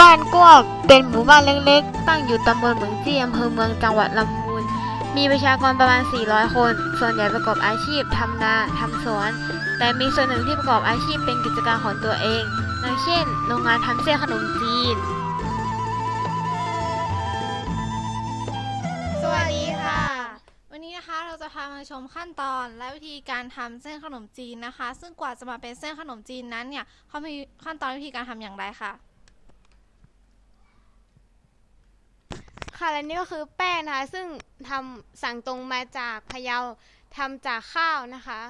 บ้านกวกเป็นหมู่บ้านเล็กๆ ตั้งอยู่ตำบลเหมืองจี้อำเภอเมืองจังหวัดลำพูน มีประชากรประมาณ 400 คน ส่วนใหญ่ประกอบอาชีพทำนาทำสวน แต่มีส่วนหนึ่งที่ประกอบอาชีพเป็นกิจการของตัวเองอย่างเช่น โรงงานทำเส้นขนมจีน สวัสดีค่ะ วันนี้นะคะเราจะพามาชมขั้นตอนและวิธีการทำเส้นขนมจีนนะคะ ซึ่งกว่าจะมาเป็นเส้นขนมจีนนั้นเนี่ยเขามีขั้นตอนวิธีการทำอย่างไรค่ะ ค่ะและนี่ก็คือแป้งนะคะ ซึ่งทำสั่งตรงมาจากพะเยาทำจากข้าวนะคะ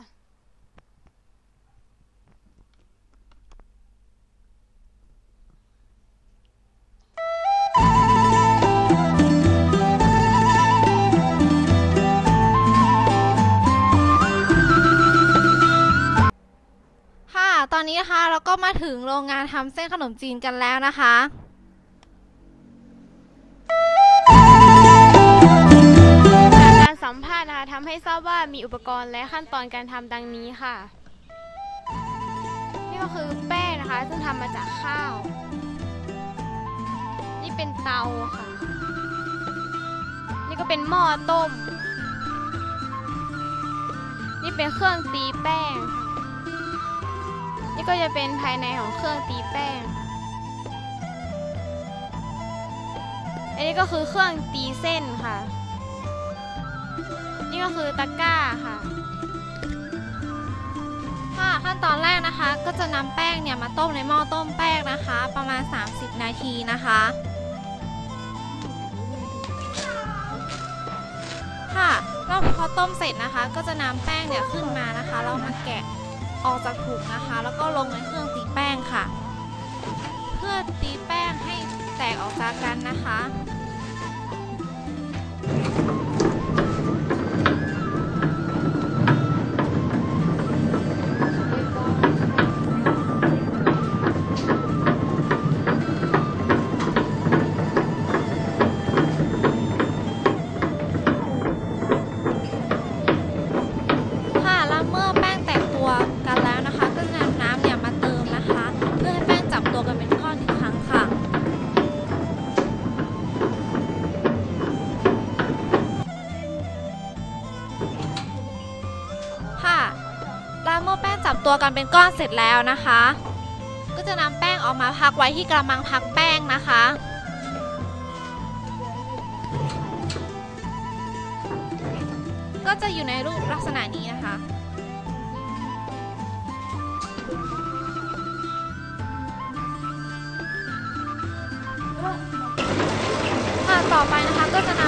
ค่ะ ตอนนี้นะคะเราก็มาถึงโรงงานทำเส้นขนมจีนกันแล้วนะคะาทำให้ทราบว่ามีอุปกรณ์และขั้นตอนการทำดังนี้ค่ะ นี่ก็คือแป้งนะคะ ซึ่งทำมาจากข้าว นี่เป็นเตาค่ะ นี่ก็เป็นหม้อต้ม นี่เป็นเครื่องตีแป้งค่ะนี่ก็จะเป็นภายในของเครื่องตีแป้ง อันนี้ก็คือเครื่องตีเส้นค่ะ นี่ก็คือตะกร้าค่ะค่ะขั้นตอนแรกนะคะก็จะนำแป้งเนี่ยมาต้มในหม้อต้มแป้งนะคะ ประมาณ 30 นาทีนะคะ ค่ะแล้วพอต้มเสร็จนะคะ ก็จะนำแป้งเนี่ยขึ้นมานะคะเรามาแกะออกจากถุงนะคะ แล้วก็ลงในเครื่องตีแป้งค่ะ เพื่อตีแป้งให้แตกออกจากกันนะคะ ล้วเมื่อแป้งจับตัวกันเป็นก้อนเสร็จแล้วนะคะ ก็จะนำแป้งออกมาพักไว้ที่กระมังพักแป้งนะคะ ก็จะอยู่ในรูปลักษณะนี้นะคะค่ะต่อไปนะคะก็จะน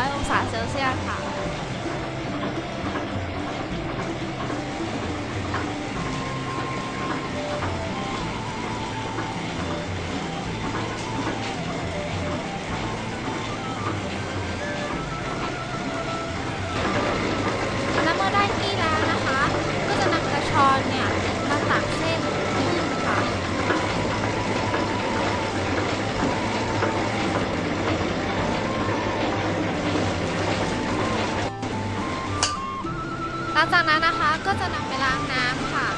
100 องศาเซลเซียสค่ะ ลังจากนั้นนะคะก็จะนำไปล้างน้ำค่ะ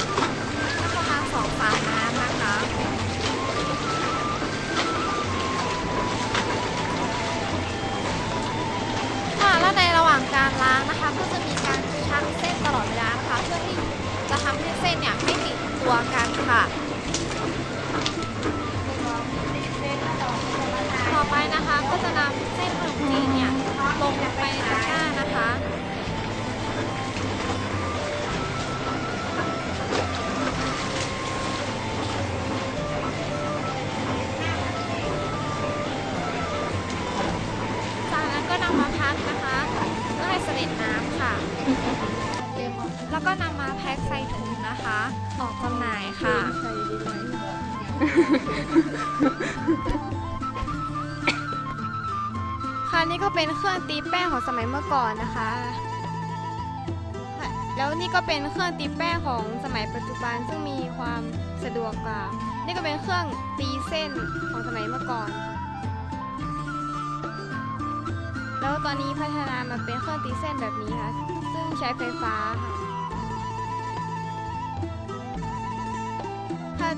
สักประมาณสองฝาน้ำนะคะค่ะแล้วในระหว่างการล้างนะคะ ก็จะมีการชักเส้นตลอดเวลานะคะ เพื่อที่จะทำให้เส้นเนี่ยไม่ติดตัวกันค่ะ แล้วก็นำมาแพ็คใส่ถุงนะคะ ออกจำหน่ายค่ะ ค่ะนี่ก็เป็นเครื่องตีแป้งของสมัยเมื่อก่อนนะคะ แล้วนี่ก็เป็นเครื่องตีแป้งของสมัยปัจจุบันซึ่งมีความสะดวกกว่า นี่ก็เป็นเครื่องตีเส้นของสมัยเมื่อก่อนแล้วตอนนี้พัฒนามาเป็นเครื่องตีเส้นแบบนี้ค่ะ ซึ่งใช้ไฟฟ้าค่ะ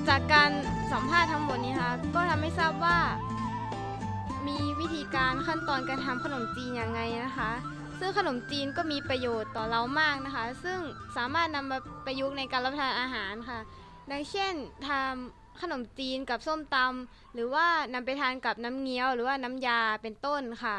จากการสัมภาษณ์ทั้งหมดนี้นะคะก็ทำให้ทราบว่า มีวิธีการขั้นตอนการทำขนมจีนยังไงนะคะ ซึ่งขนมจีนก็มีประโยชน์ต่อเรามากนะคะ ซึ่งสามารถนำมาประยุกต์ในการรับประทานอาหารค่ะ ดังเช่นทำขนมจีนกับส้มตำหรือว่านำไปทานกับน้ำเงี้ยว หรือว่าน้ำยาเป็นต้นค่ะ